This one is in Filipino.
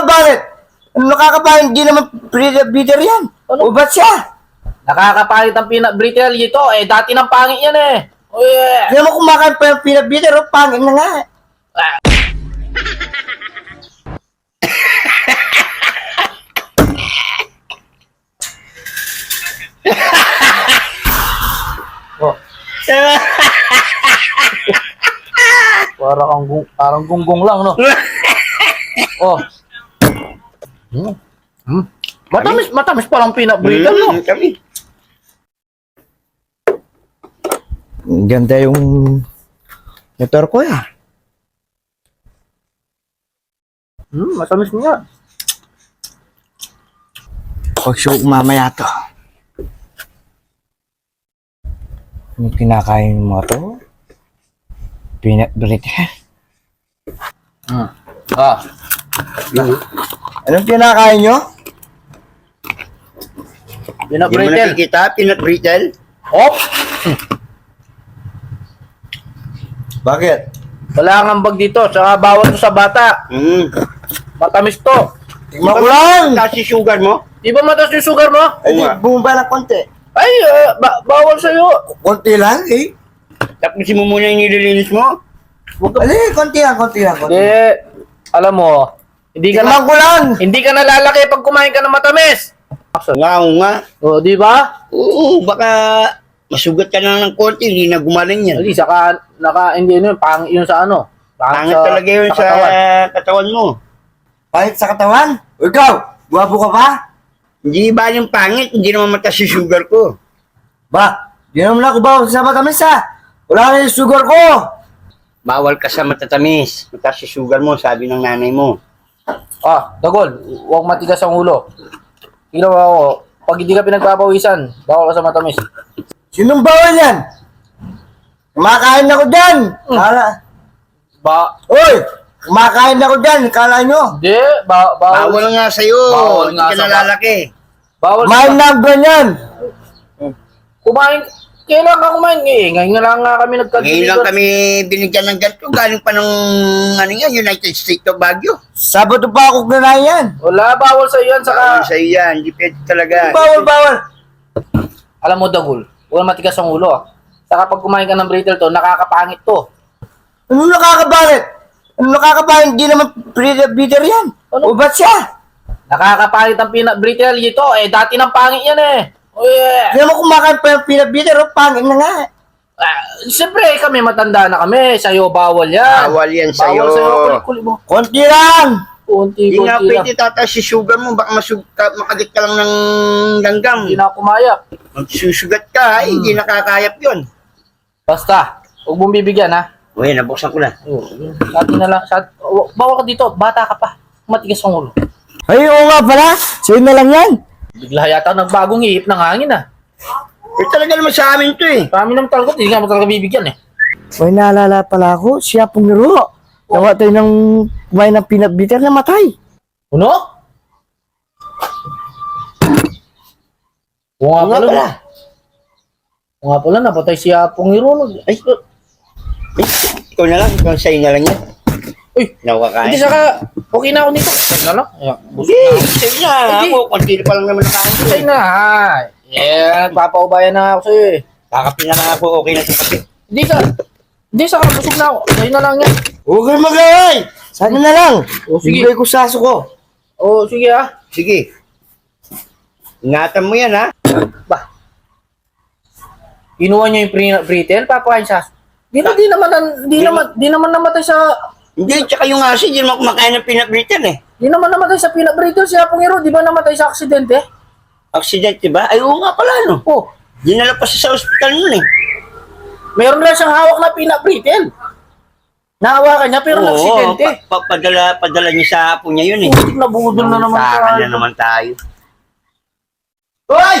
nakakabalit? Ano nakakabalit? Hindi naman breeder yan. Ano? Ubat siya. Nakakapalit ang peanut brittle dito. Eh, dati nang pangit yan eh. Oh, yeah. Hindi mo kumakain pa yung peanut butter, oh, pangit na nga. Oh. Para kang gung parang gunggong lang, no? oh. Hmm. Hmm. Matamis, matamis parang peanut brittle, no? Mm, kami. Ganda yung motor ko ya. Hmm, matamis nga. Pag-show mamaya to. Ano kinakain mo to? Peanut butter. Hmm. Ah. Anong kinakain nyo? Peanut Hindi mo brittle. nakikita, peanut brittle. Oh, Bakit? wala kang bag dito. Tsaka bawal to sa bata. Mm. Matamis to. Tingnan ko lang! Kasi sugar mo. Di ba matamis yung sugar mo? Ay, nga. bumaba ng konti. Ay, eh, ba- bawal sa'yo. Konti lang eh. Tapusin mo muna yung nililinis mo. Huwag ka- Ali, konti lang, konti lang. Konti. Hindi, alam mo, hindi ka Tingnan na, ko lang! hindi ka nalalaki pag kumain ka ng matamis. Nga, oo nga. O, di ba? Oo, baka masugat ka na ng konti, hindi na gumaling yan. Hindi, saka, naka, hindi yun, pang, yun sa ano. Pangit talaga yun sa, katawan. katawan mo. Pahit sa katawan? O ikaw, guwapo ka ba? Hindi ba yung pangit, hindi naman mataas yung sugar ko. Ba, di naman ako ba sa matamis ha? Wala na yung sugar ko! Bawal ka sa matatamis. Mataas yung sugar mo, sabi ng nanay mo. Ah, Dagol, huwag matigas ang ulo. Tingnan mo ako, pag hindi ka pinagpapawisan, bawal ka sa matamis. Sinong bawal yan? Kumakain ako dyan! Kala... Ba, Uy! Kumakain ako dyan, kala nyo? hindi, ba, bawal. Bawal nga sa'yo. Bawal Hindi ka sa- nalalaki. Bawal sa- Kumain na ang ganyan! Kumain, kailan ka kumain? Eh, ngayon nga lang nga kami Ngayon nagkagilitan. lang kami binigyan ng ganito. Galing pa ng ano yan, United States of Baguio. Sabado pa ako kinain yan! Wala, bawal sa yan, Bawal saka, sa'yo yan. Hindi pwede talaga. Bawal, bawal! alam mo, Dagol, huwag matigas ang ulo. ah. Saka pag kumain ka ng brittle to, nakakapangit to. Ano nakakabalit? Ano nakakabalit? Hindi naman breeder, yan. Ano? Ubat siya. Nakakapangit ang peanut brittle dito. Eh, dati nang pangit yan eh. Oh, yeah. Hindi mo kumakain pa yung peanut butter, oh, pangit na nga. Ah, Siyempre, kami matanda na kami. Sa'yo, bawal yan. Bawal yan sa'yo. Bawal sa'yo. Kulit-kulit mo. Konti lang! Kunti, Hindi nga kunti lang. pwede tataas si sugar mo. Baka masug ka, makagat ka lang ng langgam. Hindi na ako kumayak. Magsusugat ka, eh, hindi nakakayap yun. Basta, huwag mong bibigyan ha. Uy, nabuksan ko na. Oh. Sa atin na lang. Sa, oh, bawal ka dito. Bata ka pa. Matigas ang ulo. Ay, oo nga pala. Sa'yo na lang yan. Bigla yata nagbagong ihip ng hangin ah. Eh, talaga naman sa amin to eh. Kami naman talaga, hindi nga mo talaga bibigyan eh. May naalala pala ako, siya pong niro. Nawa tayo ng kumain ng peanut butter na matay. Ano? Oo nga pala. pala. Oo nga pala, napatay si Apong Hiro. Ay, Eh, ikaw na lang, ikaw sa'yo na lang yan. Uy, Nakakain. hindi saka, okay na ako nito. Sa'yo na lang. Hindi, na ako. sa'yo na. Ako, konti pa lang naman nakain ko Sa'yo eh. na. Yeah, nagpapaubayan na ako sa'yo eh. Kakapin na nga ako, okay na sa kape. Hindi ka, hindi saka, busog na ako. Sa'yo na lang yan. Okay magaway. Sana na lang. O, sige. Bigay ko saso ko. Oo, sige ah. Sige. Ingatan mo yan ha. Ba? Kinuha niya yung pre- brittle, papakain sa... Di na, di naman, di naman, di naman namatay sa... Hindi, tsaka yung aso, hindi naman kumakain ng peanut brittle eh. Di naman namatay sa peanut brittle si Apong Hiro. Di ba namatay sa aksidente? Accident, diba? Ay, oo nga pala, no? Oh, Dinala pa siya sa ospital nun eh. meron lang siyang hawak na peanut brittle. Nahawakan niya pero Oo, na-aksidente. pa- pa- padala, padala niya sa apo niya yun eh. Putik na budol na naman Saka tayo. na naman tayo. Hoy!